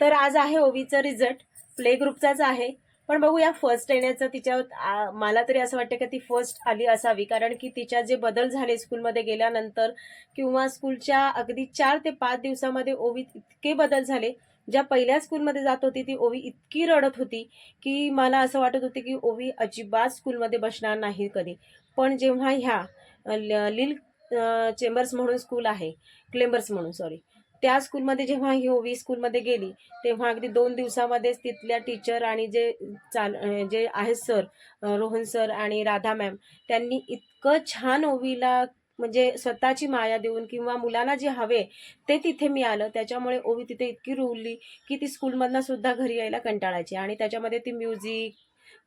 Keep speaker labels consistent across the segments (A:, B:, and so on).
A: तर आज आहे ओवीचा रिझल्ट. प्ले ग्रुपचाच आहे. पण बघूया फर्स्ट येण्याचं तिच्या मला तरी असं वाटतं की ती फर्स्ट आली असावी. कारण की तिच्या जे बदल झाले स्कूलमध्ये गेल्यानंतर किंवा स्कूलच्या अगदी चार ते पाच दिवसामध्ये ओवी इतके बदल झाले. ज्या पहिल्या स्कूलमध्ये जात होती ती ओवी इतकी रडत होती की मला असं वाटत होते की ओवी अजिबात स्कूलमध्ये बसणार नाही कधी. पण जेव्हा ह्या लिल चेंबर्स म्हणून स्कूल आहे. क्लेंबर्स म्हणून सॉरी त्या स्कूलमध्ये जेव्हा ही ओवी स्कूलमध्ये गेली तेव्हा अगदी दोन दिवसामध्येच तिथल्या टीचर आणि जे चाल जे आहेत सर रोहन सर आणि राधा मॅम त्यांनी इतकं छान ओवीला म्हणजे स्वतःची माया देऊन किंवा मुलांना जे हवे ते तिथे मिळालं. त्याच्यामुळे ओवी तिथे इतकी रुळली की ती स्कूलमधनं सुद्धा घरी यायला कंटाळायची. आणि त्याच्यामध्ये ती म्युझिक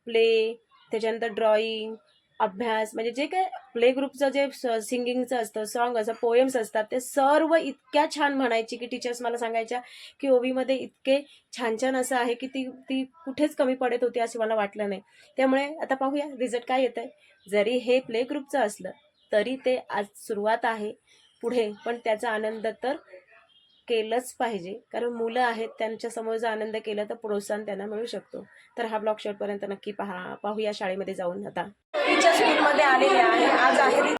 A: प्ले त्याच्यानंतर ड्रॉइंग अभ्यास म्हणजे जे काय प्ले ग्रुपचं जे सिंगिंगचं असतं सॉन्ग असं पोएम्स असतात ते सर्व इतक्या छान म्हणायची की टीचर्स मला सांगायच्या की ओवीमध्ये इतके छान छान असं आहे की ती ती कुठेच कमी पडत होती असं मला वाटलं नाही. त्यामुळे आता पाहूया रिझल्ट काय येत आहे जरी हे प्ले ग्रुपचं असलं तरी ते आज सुरुवात आहे पुढे पण त्याचा आनंद तर केलंच पाहिजे. कारण मुलं आहेत त्यांच्यासमोर जर आनंद केला तर प्रोत्साहन त्यांना मिळू शकतो. तर हा ब्लॉग शेवटपर्यंत नक्की पहा. पाहूया शाळेमध्ये जाऊन आता. टीचर स्कूलमध्ये आलेले आहे. आज आहे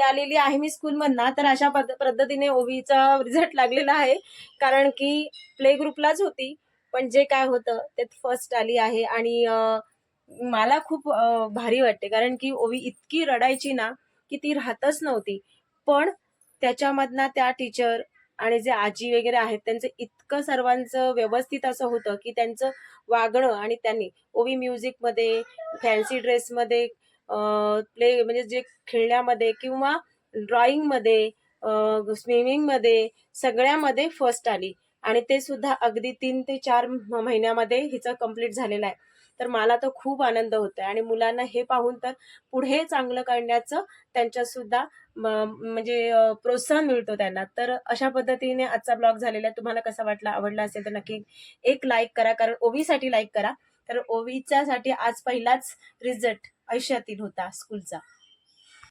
A: आलेली आहे मी स्कूलमधनं तर अशा पद्ध पद्धतीने ओवीचा रिझल्ट लागलेला आहे. कारण की प्ले ग्रुपलाच होती पण जे काय होतं ते फर्स्ट आली आहे. आणि मला खूप भारी वाटते. कारण की ओवी इतकी रडायची ना की ती राहतच नव्हती. पण त्याच्यामधनं त्या टीचर आणि जे आजी वगैरे आहेत त्यांचं इतकं सर्वांचं व्यवस्थित असं होतं की त्यांचं वागणं आणि त्यांनी ओवी म्युझिकमध्ये फॅन्सी ड्रेसमध्ये प्ले म्हणजे जे खेळण्यामध्ये किंवा ड्रॉइंगमध्ये स्विमिंगमध्ये सगळ्यामध्ये फर्स्ट आली. आणि ते सुद्धा अगदी तीन ते चार महिन्यामध्ये हिचं कंप्लीट झालेलं आहे. तर मला तर खूप आनंद होतो आणि मुलांना हे पाहून तर पुढे चांगलं करण्याचं त्यांच्या सुद्धा म्हणजे प्रोत्साहन मिळतो त्यांना. तर अशा पद्धतीने आजचा ब्लॉग झालेला आहे. तुम्हाला कसा वाटला आवडला असेल तर नक्की एक लाईक करा. कारण ओवीसाठी लाईक करा. तर ओवीच्यासाठी आज पहिलाच रिझल्ट आयुष्यातील होता स्कूलचा.